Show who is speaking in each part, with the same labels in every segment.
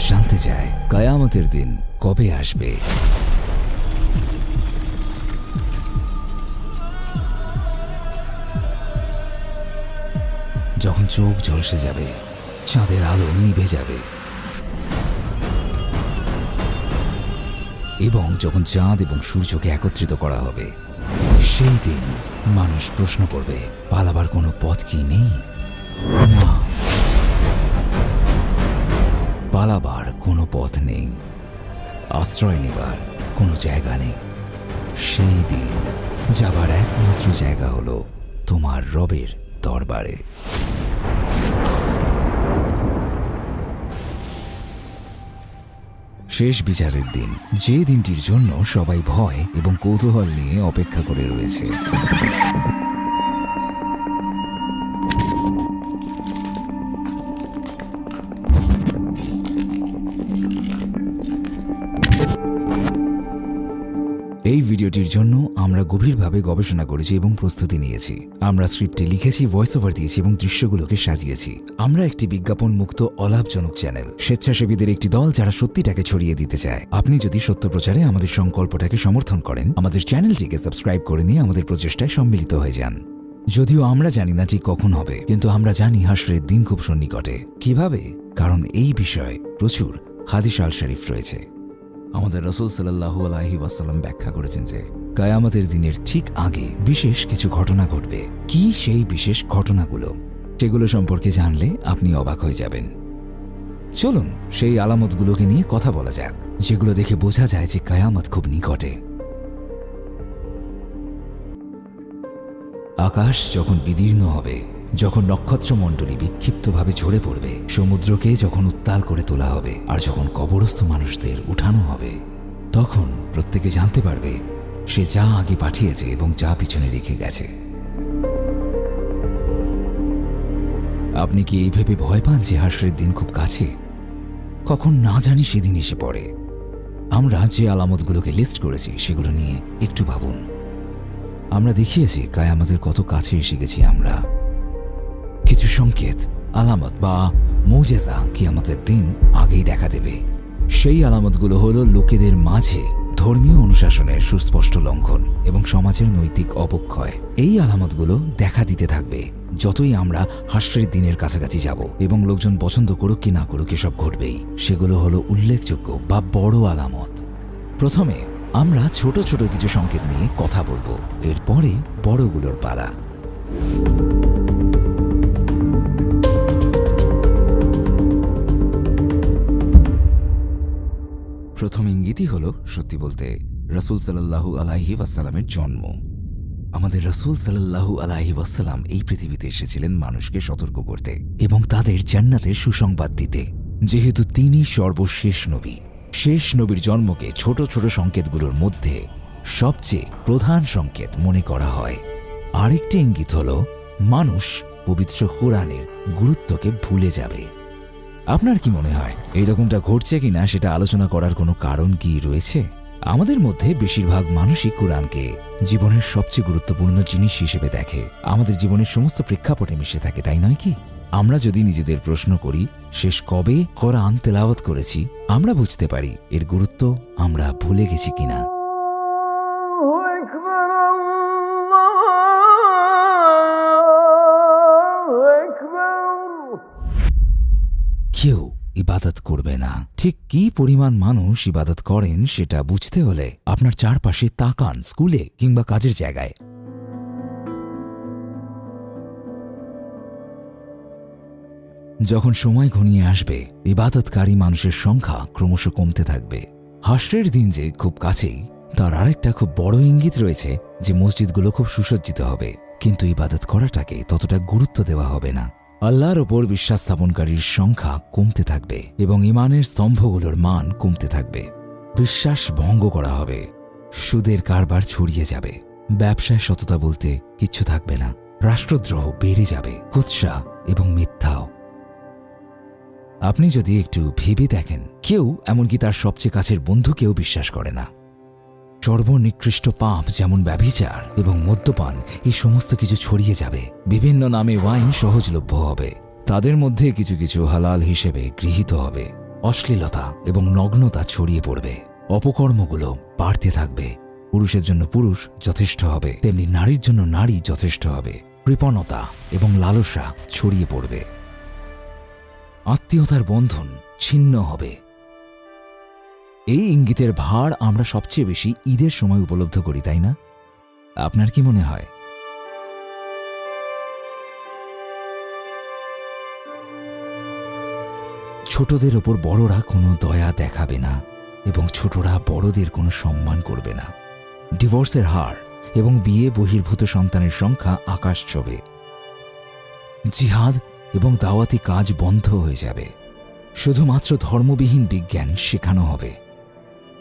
Speaker 1: মানুষ জানতে চায়। কায়ামতের দিন কবে আসবে? যখন চোখ ঝলসে যাবে, চাঁদের আলো নিভে যাবে। এবং যখন চাঁদ এবং সূর্যকে একত্রিত করা হবে, সেই দিন মানুষ প্রশ্ন করবে, পালাবার কোনো পথ কি নেই? না। পালাবার কোনো পথ নেই, আশ্রয় নেবার কোনো জায়গা নেই। সেই দিন যাবার একমাত্র জায়গা হলো তোমার রবের দরবারে। শেষ বিচারের দিন, যে দিনটির জন্য সবাই ভয় এবং কৌতূহল নিয়ে অপেক্ষা করে রয়েছে। জন্য আমরা গভীরভাবে গবেষণা করেছি এবং প্রস্তুতি নিয়েছি। আমরা স্ক্রিপ্টে লিখেছি ভয়েস ওভার দিয়েছি এবং দৃশ্যগুলোকে সাজিয়েছি। আমরা একটি বিজ্ঞাপন মুক্ত অলাভজনক চ্যানেল। স্বেচ্ছাসেবীদের একটি দল যারা সত্যিটাকে ছড়িয়ে দিতে চায়। আপনি যদি সত্য প্রচারে আমাদের সংকল্পটাকে সমর্থন করেন, আমাদের চ্যানেলটিকে সাবস্ক্রাইব করে নিয়ে আমাদের প্রচেষ্টায় সম্মিলিত হয়ে যান। যদিও আমরা জানি না ঠিক কখন হবে, কিন্তু আমরা জানি হাসরের দিন খুব সন্নিকটে। কীভাবে? কারণ এই বিষয়ে প্রচুর হাদিস আল শরীফ রয়েছে। আমাদের রসুল সাল্লাহু আলাহি ওয়াসাল্লাম ব্যাখ্যা করেছেন যে, কায়ামতের দিনের ঠিক আগে বিশেষ কিছু ঘটনা ঘটবে। কি সেই বিশেষ ঘটনাগুলো? সেগুলো সম্পর্কে জানলে আপনি অবাক হয়ে যাবেন। চলুন সেই আলামতগুলোকে নিয়ে কথা বলা যাক, যেগুলো দেখে বোঝা যায় যে কায়ামত খুব নিকটে। আকাশ যখন বিদীর্ণ হবে যখন নক্ষত্রমণ্ডলী বিক্ষিপ্তভাবে ঝরে পড়বে, সমুদ্রকে যখন উত্তাল করে তোলা হবে আর যখন কবরস্থ মানুষদের উঠানো হবে, তখন প্রত্যেকে জানতে পারবে সে যা আগে পাঠিয়েছে এবং যা পিছনে রেখে গেছে। আপনি কি এই ভেবে ভয় পান যে হাসরের দিন খুব কাছে? কখন না জানি সেদিন এসে পড়ে। আমরা যে আলামতগুলোকে লিস্ট করেছি, সেগুলো নিয়ে একটু ভাবুন। আমরা দেখিয়েছি কায় আমাদের কত কাছে এসে গেছি আমরা। কিছু সংকেত, আলামত বা মৌজেজা কি আমাদের দিন আগেই দেখা দেবে। সেই আলামতগুলো হলো লোকেদের মাঝে ধর্মীয় অনুশাসনের সুস্পষ্ট লঙ্ঘন এবং সমাজের নৈতিক অবক্ষয়। এই আলামতগুলো দেখা দিতে থাকবে যতই আমরা হাস্যের দিনের কাছাকাছি যাব এবং লোকজন পছন্দ করুক কি না করুক এসব ঘটবেই। সেগুলো হলো উল্লেখযোগ্য বা বড় আলামত। প্রথমে আমরা ছোট ছোট কিছু সংকেত নিয়ে কথা বলব। এরপরে বড়গুলোর পালা। প্রথম ইঙ্গিতই হল, সত্যি বলতে, রসুল সাল্লাহু আলাহি ওয়াসালামের জন্ম। আমাদের রসুল সাল্লাহু আলাহি ওয়াসালাম এই পৃথিবীতে এসেছিলেন মানুষকে সতর্ক করতে এবং তাদের জান্নাতের সুসংবাদ দিতে। যেহেতু তিনি সর্বশেষ নবী, শেষ নবীর জন্মকে ছোট ছোট সংকেতগুলোর মধ্যে সবচেয়ে প্রধান সংকেত মনে করা হয়। আরেকটি ইঙ্গিত হল, মানুষ পবিত্র কোরআনের গুরুত্বকে ভুলে যাবে। আপনার কি মনে হয়, এইরকমটা ঘটছে কিনা সেটা আলোচনা করার কোনো কারণ কি রয়েছে? আমাদের মধ্যে বেশিরভাগ মানুষই কোরআনকে জীবনের সবচেয়ে গুরুত্বপূর্ণ জিনিস হিসেবে দেখে। আমাদের জীবনের সমস্ত প্রেক্ষাপটে মিশে থাকে, তাই নয় কি? আমরা যদি নিজেদের প্রশ্ন করি, শেষ কবে কোরআন তেলাওয়াত করেছি, আমরা বুঝতে পারি এর গুরুত্ব আমরা ভুলে গেছি কিনা। কেউ ইবাদত করবে না। ঠিক কি পরিমাণ মানুষ ইবাদত করেন সেটা বুঝতে হলে আপনার চারপাশে তাকান স্কুলে কিংবা কাজের জায়গায়। যখন সময় ঘনিয়ে আসবে, ইবাদতকারী মানুষের সংখ্যা ক্রমশ কমতে থাকবে। হাসরের দিন যে খুব কাছেই, তার আরেকটা খুব বড় ইঙ্গিত রয়েছে যে মসজিদগুলো খুব সুসজ্জিত হবে, কিন্তু ইবাদত করাটাকে ততটা গুরুত্ব দেওয়া হবে না। আল্লাহর ওপর বিশ্বাস স্থাপনকারীর সংখ্যা কমতে থাকবে এবং ইমানের স্তম্ভগুলোর মান কমতে থাকবে। বিশ্বাস ভঙ্গ করা হবে। সুদের কারবার ছড়িয়ে যাবে। ব্যবসায় সততা বলতে কিচ্ছু থাকবে না। রাষ্ট্রদ্রোহ বেড়ে যাবে। কুৎসা এবং মিথ্যাও। আপনি যদি একটু ভেবে দেখেন, কেউ, এমনকি তার সবচেয়ে কাছের বন্ধুকেও বিশ্বাস করে না। সর্বনিকৃষ্ট পাপ যেমন ব্যভিচার এবং মদ্যপান, এই সমস্ত কিছু ছড়িয়ে যাবে। বিভিন্ন নামে ওয়াইন সহজলভ্য হবে। তাদের মধ্যে কিছু কিছু হালাল হিসেবে গৃহীত হবে। অশ্লীলতা এবং নগ্নতা ছড়িয়ে পড়বে। অপকর্মগুলো বাড়তে থাকবে। পুরুষের জন্য পুরুষ যথেষ্ট হবে। তেমনি নারীর জন্য নারী যথেষ্ট হবে। কৃপণতা এবং লালসা ছড়িয়ে পড়বে। আত্মীয়তার বন্ধন ছিন্ন হবে। এই ইঙ্গিতের ভার আমরা সবচেয়ে বেশি ঈদের সময় উপলব্ধ করি, তাই না? আপনার কি মনে হয়? ছোটদের ওপর বড়রা কোনো দয়া দেখাবে না এবং ছোটরা বড়দের কোনো সম্মান করবে না। ডিভোর্সের হার এবং বিয়ে বহির্ভূত সন্তানের সংখ্যা আকাশ ছবে। জিহাদ এবং দাওয়াতি কাজ বন্ধ হয়ে যাবে। শুধুমাত্র ধর্মবিহীন বিজ্ঞান শেখানো হবে।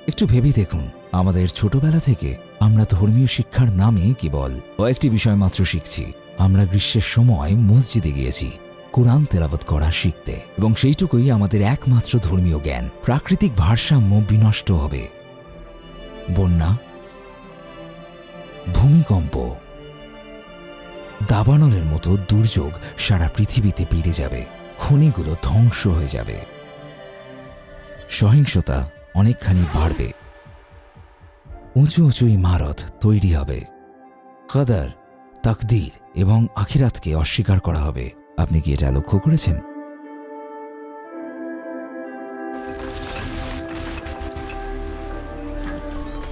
Speaker 1: একটু ভেবে দেখুন, আমাদের ছোটবেলা থেকে আমরা ধর্মীয় শিক্ষার নামে কেবল কয়েকটি বিষয় মাত্র শিখছি। আমরা গ্রীষ্মের সময় মসজিদে গিয়েছি, কোরআন তেলাবত করা শিখতে। এবং সেইটুকুই আমাদের একমাত্র ধর্মীয় জ্ঞান। প্রাকৃতিক ভারসাম্য বিনষ্ট হবে। বন্যা, ভূমিকম্প, দাবানলের মতো দুর্যোগ সারা পৃথিবীতে বেড়ে যাবে। খনিগুলো ধ্বংস হয়ে যাবে। সহিংসতা অনেকখানি বাড়বে। উঁচু উঁচু ইমারত তৈরি হবে। কাদার, তাকদির এবং আখিরাতকে অস্বীকার করা হবে। আপনি কি এটা লক্ষ্য করেছেন?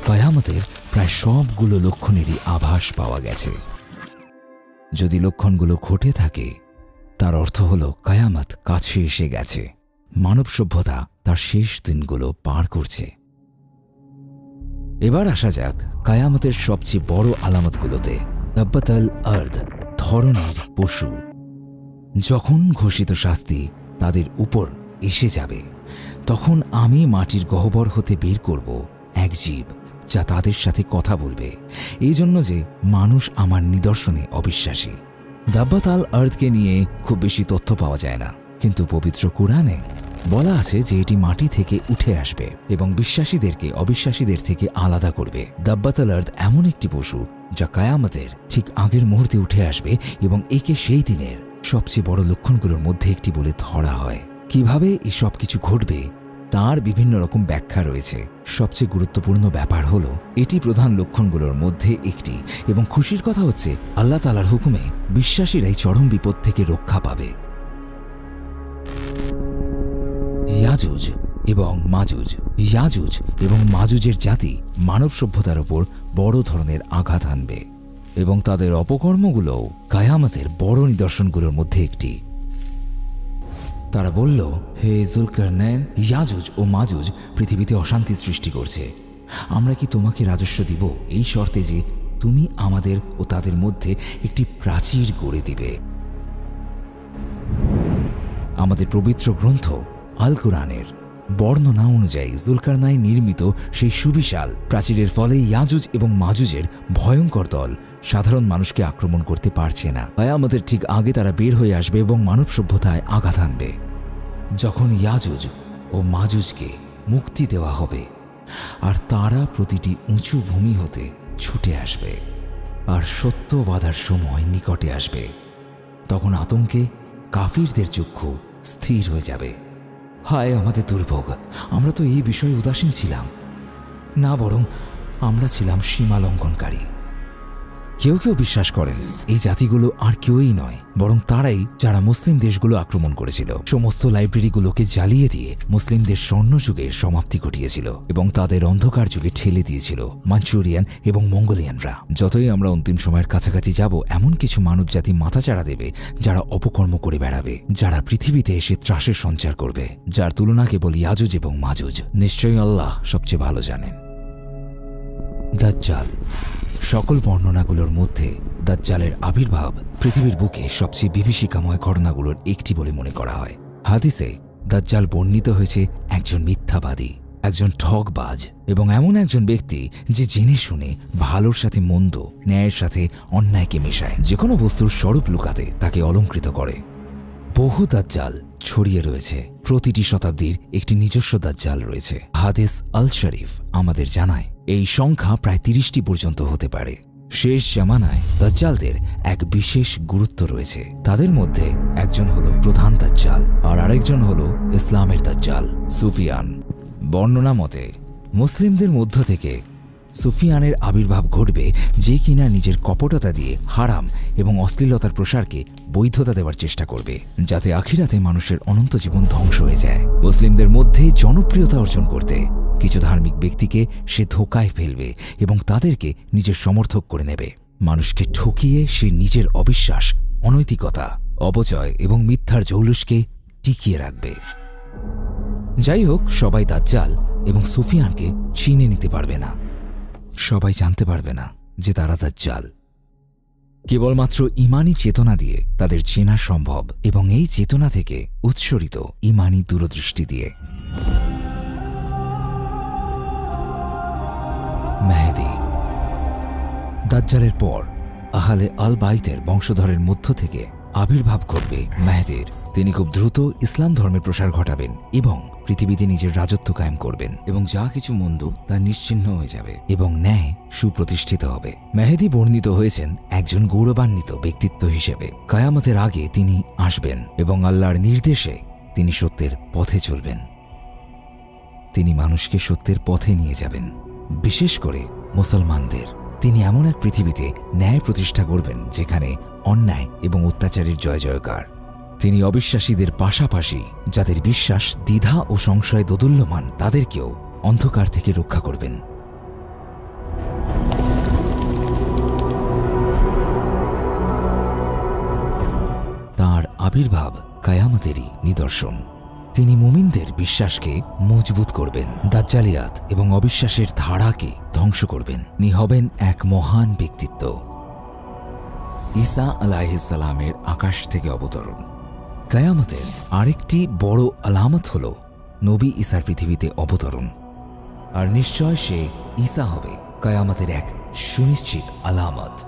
Speaker 1: কয়ামতের প্রায় সবগুলো লক্ষণেরই আভাস পাওয়া গেছে। যদি লক্ষণগুলো ঘটে থাকে, তার অর্থ হল কায়ামত কাছে এসে গেছে। মানব সভ্যতা তার শেষ দিনগুলো পার করছে। এবার আসা যাক কায়ামতের সবচেয়ে বড় আলামতগুলোতে। দাব্বাতাল আর্দ ধরনের পশু। যখন ঘোষিত শাস্তি তাদের উপর এসে যাবে, তখন আমি মাটির গহ্বর হতে বের করব এক জীব, যা তাদের সাথে কথা বলবে। এই জন্য যে মানুষ আমার নিদর্শনে অবিশ্বাসী। দাব্বাতাল আর্থকে নিয়ে খুব বেশি তথ্য পাওয়া যায় না, কিন্তু পবিত্র কোরআনে বলা আছে যে এটি মাটি থেকে উঠে আসবে এবং বিশ্বাসীদেরকে অবিশ্বাসীদের থেকে আলাদা করবে। দাব্বাতাল আর্থ এমন একটি পশু, যা কায়ামতের ঠিক আগের মুহূর্তে উঠে আসবে এবং একে সেই দিনের সবচেয়ে বড় লক্ষণগুলোর মধ্যে একটি বলে ধরা হয়। কীভাবে এই সব কিছু ঘটবে, তার বিভিন্ন রকম ব্যাখ্যা রয়েছে। সবচেয়ে গুরুত্বপূর্ণ ব্যাপার হল, এটি প্রধান লক্ষণগুলোর মধ্যে একটি এবং খুশির কথা হচ্ছে, আল্লাহ তালার হুকুমে বিশ্বাসীরাই চরম বিপদ থেকে রক্ষা পাবে। ইয়াজুজ এবং মাজুজ। ইয়াজুজ এবং মাজুজের জাতি মানব সভ্যতার ওপর বড় ধরনের আঘাত আনবে এবং তাদের অপকর্মগুলোও কায়ামতের বড় নিদর্শনগুলোর মধ্যে একটি। তারা বলল, হে জুলকার নেন ইয়াজুজ ও মাজুজ পৃথিবীতে অশান্তি সৃষ্টি করছে। আমরা কি তোমাকে রাজস্ব দিব? এই শর্তে যে তুমি আমাদের ও তাদের মধ্যে একটি প্রাচীর গড়ে দিবে। আমাদের পবিত্র গ্রন্থ আল কোরআনের বর্ণনা অনুযায়ী জুলকারনাই নির্মিত সেই সুবিশাল প্রাচীরের ফলে ইয়াজুজ এবং মাজুজের ভয়ঙ্কর দল সাধারণ মানুষকে আক্রমণ করতে পারছে না। আমাদের ঠিক আগে তারা বের হয়ে আসবে এবং মানব সভ্যতায় আঘাত আনবে। যখন ইয়াজুজ ও মাজুজকে মুক্তি দেওয়া হবে, আর তারা প্রতিটি উঁচু ভূমি হতে ছুটে আসবে, আর সত্য বাধার সময় নিকটে আসবে, তখন আতঙ্কে কাফিরদের চক্ষু স্থির হয়ে যাবে। হায়, আমাদের দুর্ভোগ। আমরা তো এই বিষয়ে উদাসীন ছিলাম। না বরং আমরা ছিলাম সীমা লঙ্ঘনকারী কেউ কেউ বিশ্বাস করেন, এই জাতিগুলো আর কেউই নয়, বরং তারাই যারা মুসলিম দেশগুলো আক্রমণ করেছিল। সমস্ত লাইব্রেরিগুলোকে জ্বালিয়ে দিয়ে মুসলিমদের স্বর্ণ যুগের সমাপ্তি ঘটিয়েছিল এবং তাদের অন্ধকার যুগে ঠেলে দিয়েছিল মাঞ্চুরিয়ান এবং মঙ্গোলিয়ানরা। যতই আমরা অন্তিম সময়ের কাছাকাছি যাব, এমন কিছু মানবজাতি মাথাচাড়া দেবে যারা অপকর্ম করে বেড়াবে, যারা পৃথিবীতে এসে ত্রাসের সঞ্চার করবে, যার তুলনা কেবল ইয়াজুজ এবং মাজুজ। নিশ্চয়ই আল্লাহ সবচেয়ে ভালো জানেন। দাজ্জাল সকল বর্ণনাগুলোর মধ্যে দাজ্জালের আবির্ভাব পৃথিবীর বুকে সবচেয়ে বিভীষিকাময় ঘটনাগুলোর একটি বলে মনে করা হয়। হাদিসে দাজ্জাল বর্ণিত হয়েছে একজন মিথ্যাবাদী, একজন ঠকবাজ এবং এমন একজন ব্যক্তি যে জেনে শুনে ভালোর সাথে মন্দ, ন্যায়ের সাথে অন্যায়কে মেশায়, যে কোনো বস্তুর স্বরূপ লুকাতে তাকে অলঙ্কৃত করে। বহু দাজ্জাল ছড়িয়ে রয়েছে। প্রতিটি শতাব্দীর একটি নিজস্ব দাজ্জাল রয়েছে। হাদিস আল শরীফ আমাদের জানায়। এই সংখ্যা প্রায় তিরিশটি পর্যন্ত হতে পারে। শেষ জামানায় দাজ্জালদের এক বিশেষ গুরুত্ব রয়েছে। তাদের মধ্যে একজন হলো প্রধান দাজ্জাল আর আরেকজন হলো ইসলামের দাজ্জাল, সুফিয়ান। বর্ণনা মতে, মুসলিমদের মধ্য থেকে সুফিয়ানের আবির্ভাব ঘটবে যে কিনা নিজের কপটতা দিয়ে হারাম এবং অশ্লীলতার প্রসারকে বৈধতা দেওয়ার চেষ্টা করবে, যাতে আখিরাতে মানুষের অনন্ত জীবন ধ্বংস হয়ে যায়। মুসলিমদের মধ্যে জনপ্রিয়তা অর্জন করতে কিছু ধার্মিক ব্যক্তিকে সে ধোকায় ফেলবে এবং তাদেরকে নিজের সমর্থক করে নেবে। মানুষকে ঠকিয়ে সে নিজের অবিশ্বাস, অনৈতিকতা, অপচয় এবং মিথ্যার জৌলুসকে টিকিয়ে রাখবে। যাই হোক, সবাই দাজ্জাল এবং সুফিয়ানকে চিনে নিতে পারবে না। সবাই জানতে পারবে না যে তারা দাজ্জাল। কেবলমাত্র ইমানি চেতনা দিয়ে তাদের চেনা সম্ভব এবং এই চেতনা থেকে উৎসরিত ইমানি দূরদৃষ্টি দিয়ে। মেহেদি। দাজ্জালের পর আহালে আল বাইতের বংশধরের মধ্য থেকে আবির্ভাব ঘটবে মেহেদির। তিনি খুব দ্রুত ইসলাম ধর্মের প্রসার ঘটাবেন এবং পৃথিবীতে নিজের রাজত্ব কায়েম করবেন এবং যা কিছু মন্দ তা নিশ্চিহ্ন হয়ে যাবে এবং ন্যায় সুপ্রতিষ্ঠিত হবে। মেহেদি বর্ণিত হয়েছেন একজন গৌরবান্বিত ব্যক্তিত্ব হিসেবে। কায়ামতের আগে তিনি আসবেন এবং আল্লাহর নির্দেশে তিনি সত্যের পথে চলবেন। তিনি মানুষকে সত্যের পথে নিয়ে যাবেন। বিশেষ করে মুসলমানদের। তিনি এমন এক পৃথিবীতে ন্যায় প্রতিষ্ঠা করবেন, যেখানে অন্যায় এবং অত্যাচারের জয় জয়কার। তিনি অবিশ্বাসীদের পাশাপাশি, যাদের বিশ্বাস, দ্বিধা ও সংশয় দোদুল্যমান, তাদেরকেও অন্ধকার থেকে রক্ষা করবেন। তার আবির্ভাব কায়ামতেরই নিদর্শন। তিনি মুমিনদের বিশ্বাসকে মজবুত করবেন, দাজ্জালিয়াত এবং অবিশ্বাসের ধারাকে ধ্বংস করবেন। নি হবেন এক মহান ব্যক্তিত্ব। ঈসা আলাইহিসালামের আকাশ থেকে অবতরণ। কায়ামতের আরেকটি বড় আলামত হল নবী ঈসার পৃথিবীতে অবতরণ। আর নিশ্চয় সে ঈসা হবে কায়ামতের এক সুনিশ্চিত আলামত।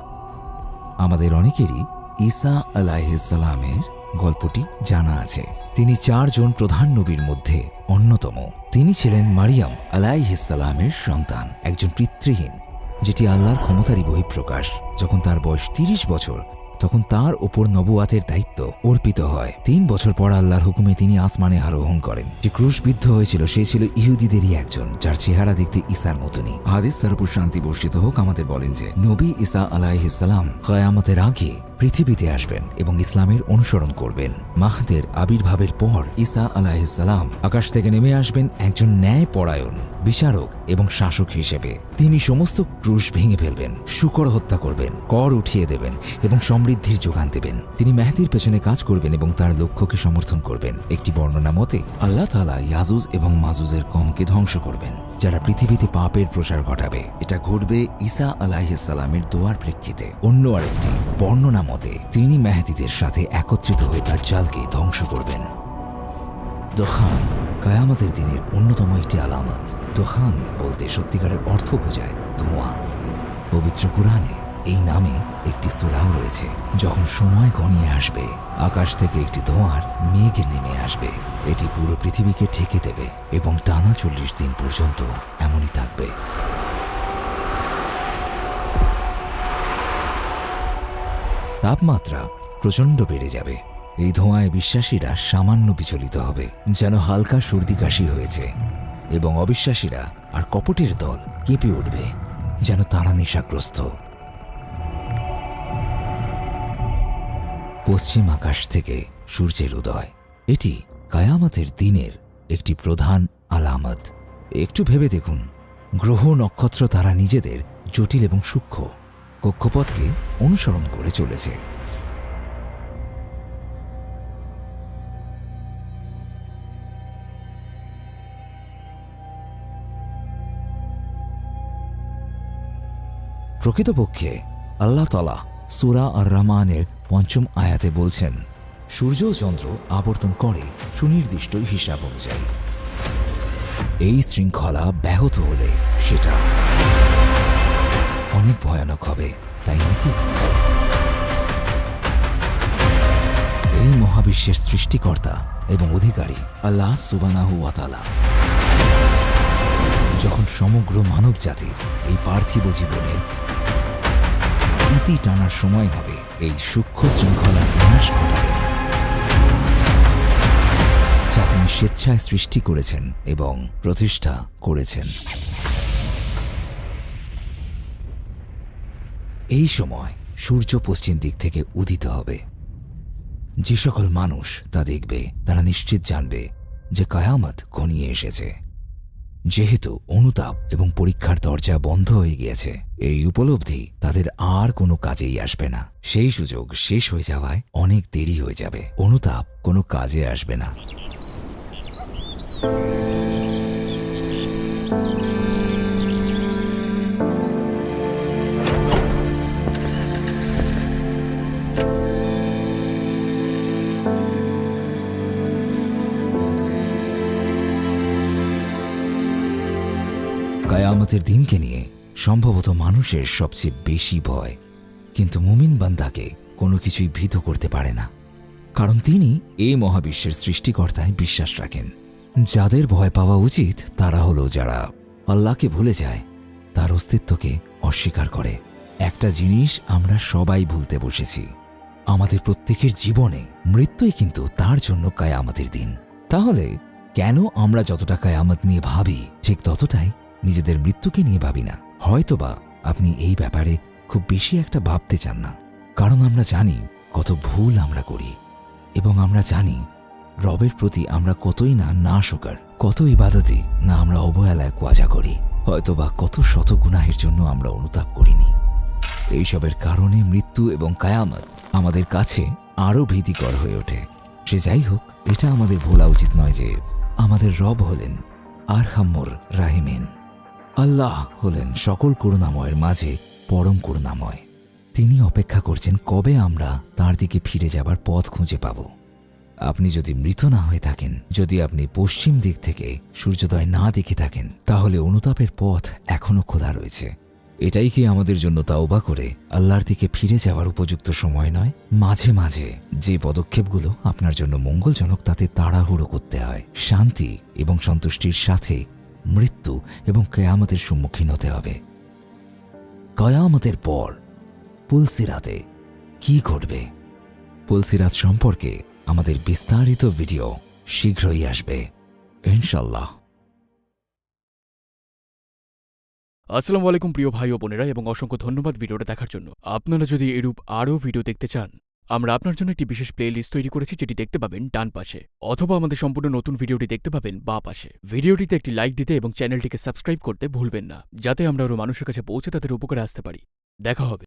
Speaker 1: আমাদের অনেকেরই ঈসা আলাইহিসালামের গল্পটি জানা আছে। তিনি চারজন প্রধান নবীর মধ্যে অন্যতম। তিনি ছিলেন মারিয়াম আলাইহিসালামের সন্তান, একজন পিতৃহীন, যেটি আল্লাহর ক্ষমতারই বহিঃপ্রকাশ, যখন তার বয়স তিরিশ বছর তখন তার ওপর নবুয়াতের দায়িত্ব অর্পিত হয়। তিন বছর পর আল্লাহর হুকুমে তিনি আসমানে আরোহণ করেন। যে ক্রুশবিদ্ধ হয়েছিল, সে ছিল ইহুদিদেরই একজন, যার চেহারা দেখতে ঈসার মতনই। হাদিস তার উপর শান্তি বর্ষিত হোক, আমাদের বলেন যে, নবী ঈসা আলাইহিসালাম কয়ামতের আগে পৃথিবীতে আসবেন এবং ইসলামের অনুসরণ করবেন। মাহদের আবির্ভাবের পর ঈসা আলাইহিসালাম আকাশ থেকে নেমে আসবেন একজন ন্যায় পরায়ণ বিচারক এবং শাসক হিসেবে তিনি সমস্ত ক্রুশ ভেঙে ফেলবেন, শুকর হত্যা করবেন, কর উঠিয়ে দেবেন এবং সমৃদ্ধির যোগান দেবেন। তিনি মেহেদির পেছনে কাজ করবেন এবং তার লক্ষ্যকে সমর্থন করবেন। একটি বর্ণনা মতে, আল্লাহ তালা ইয়াজুজ এবং মাজুজের কমকে ধ্বংস করবেন, যারা পৃথিবীতে পাপের প্রসার ঘটাবে। এটা ঘটবে ঈসা আলাইহিসালামের দোয়ার প্রেক্ষিতে। অন্য আরেকটি বর্ণনা মতে, তিনি মেহেদিদের সাথে একত্রিত হয়ে তার জালকে ধ্বংস করবেন। দোহান। কায়ামতের দিনের অন্যতম একটি আলামত। দোহান বলতে সত্যিকারের অর্থ বোঝায় ধোঁয়া। পবিত্র কোরআনে এই নামে একটি সুরাও রয়েছে, যখন সময় ঘনিয়ে আসবে, আকাশ থেকে একটি ধোঁয়ার মেঘ নেমে আসবে। এটি পুরো পৃথিবীকে ঠেকে দেবে এবং টানা চল্লিশ দিন পর্যন্ত এমনই থাকবে। তাপমাত্রা প্রচণ্ড বেড়ে যাবে। এই ধোঁয়ায় বিশ্বাসীরা সামান্য বিচলিত হবে, যেন হালকা সর্দি কাশি হয়েছে এবং অবিশ্বাসীরা আর কপটের দল কেঁপে উঠবে, যেন তারা নেশাগ্রস্ত। পশ্চিম আকাশ থেকে সূর্যের উদয়, এটি কায়ামতের দিনের একটি প্রধান আলামত। একটু ভেবে দেখুন, গ্রহ নক্ষত্র তারা নিজেদের জটিল এবং সূক্ষ্ম কক্ষপথকে অনুসরণ করে চলেছে। প্রকৃতপক্ষে আল্লাহ তালা সুরা আর রহমানের পঞ্চম আয়াতে বলছেন, সূর্য চন্দ্র আবর্তন করে সুনির্দিষ্ট হিসাব অনুযায়ী। এই শৃঙ্খলা ব্যাহত হলে সেটা অনেক ভয়ানক হবে, তাই নয় কি? এই মহাবিশ্বের সৃষ্টিকর্তা এবং অধিকারী আল্লাহ সুবানাহু ওয়াতালা যখন সমগ্র মানব জাতির এই পার্থিব জীবনে ইতি টানার সময় হবে, এই সূক্ষ্ম শৃঙ্খলার বিনাশ ঘটাবে। যা তিনি স্বেচ্ছায় সৃষ্টি করেছেন এবং প্রতিষ্ঠা করেছেন। এই সময় সূর্য পশ্চিম দিক থেকে উদিত হবে। যে সকল মানুষ তা দেখবে, তারা নিশ্চিত জানবে যে কায়ামত ঘনিয়ে এসেছে। যেহেতু অনুতাপ এবং পরীক্ষার দরজা বন্ধ হয়ে গিয়েছে, এই উপলব্ধি তাদের আর কোনো কাজেই আসবে না। সেই সুযোগ শেষ হয়ে যাওয়ায় অনেক দেরি হয়ে যাবে। অনুতাপ কোনো কাজে আসবে না। কায়ামতের দিনকে নিয়ে সম্ভবত মানুষের সবচেয়ে বেশি ভয়। কিন্তু মুমিন বান্দাকে কোনো কিছুই ভীত করতে পারে না। কারণ তিনি এই মহাবিশ্বের সৃষ্টিকর্তায় বিশ্বাস রাখেন। যাদের ভয় পাওয়া উচিত, তারা হলো যারা আল্লাহকে ভুলে যায়, তার অস্তিত্বকে অস্বীকার করে। একটা জিনিস আমরা সবাই ভুলতে বসেছি। আমাদের প্রত্যেকের জীবনে মৃত্যুই কিন্তু তার জন্য কায়ামতের দিন। তাহলে কেন আমরা যতটা কায়ামত নিয়ে ভাবি, ঠিক ততটাই নিজেদের মৃত্যুকে নিয়ে ভাবি না। হয়তোবা আপনি এই ব্যাপারে খুব বেশি একটা ভাবতে চান না। কারণ আমরা জানি কত ভুল আমরা করি এবং আমরা জানি রবের প্রতি আমরা কতই না না শোকার কত ইবাদতি না আমরা অবহেলায় কোয়াজা করি, হয়তোবা কত শত গুনাহের জন্য আমরা অনুতাপ করিনি। এইসবের কারণে মৃত্যু এবং কায়ামত আমাদের কাছে আরও ভীতিকর হয়ে ওঠে। সে যাই হোক, এটা আমাদের ভোলা উচিত নয় যে আমাদের রব হলেন আর হাম্মর রাহিমেন। আল্লাহ হলেন সকল করুণাময়ের মাঝে পরম করুণাময়। তিনি অপেক্ষা করছেন কবে আমরা তার দিকে ফিরে যাবার পথ খুঁজে পাব। আপনি যদি মৃত না হয়ে থাকেন, যদি আপনি পশ্চিম দিক থেকে সূর্যোদয় না দেখে থাকেন, তাহলে অনুতাপের পথ এখনও খোলা রয়েছে। এটাই কি আমাদের জন্য তাওবা করে আল্লাহর দিকে ফিরে যাওয়ার উপযুক্ত সময় নয়? মাঝে মাঝে যে পদক্ষেপগুলো আপনার জন্য মঙ্গলজনক, তাতে তাড়াহুড়ো করতে হয়। শান্তি এবং সন্তুষ্টির সাথে মৃত্যু এবং কেয়ামতের সম্মুখীন হতে হবে। কয়ামতের পর পুলসিরাতে কি ঘটবে? পুলসিরাত সম্পর্কে আমাদের বিস্তারিত ভিডিও শীঘ্রই আসবে। ইনশাল্লাহ
Speaker 2: আসসালামু আলাইকুম প্রিয় ভাই ও বোনেরা এবং অসংখ্য ধন্যবাদ ভিডিওটা দেখার জন্য। আপনারা যদি এরূপ আরও ভিডিও দেখতে চান আমরা আপনার জন্য একটি বিশেষ প্লে লিস্ট তৈরি করেছি, যেটি দেখতে পাবেন ডান পাশে। অথবা আমাদের সম্পূর্ণ নতুন ভিডিওটি দেখতে পাবেন বা পাশে। ভিডিওটিতে একটি লাইক দিতে এবং চ্যানেলটিকে সাবস্ক্রাইব করতে ভুলবেন না, যাতে আমরা আরও মানুষের কাছে পৌঁছে তাদের উপকারে আসতে পারি। দেখা হবে।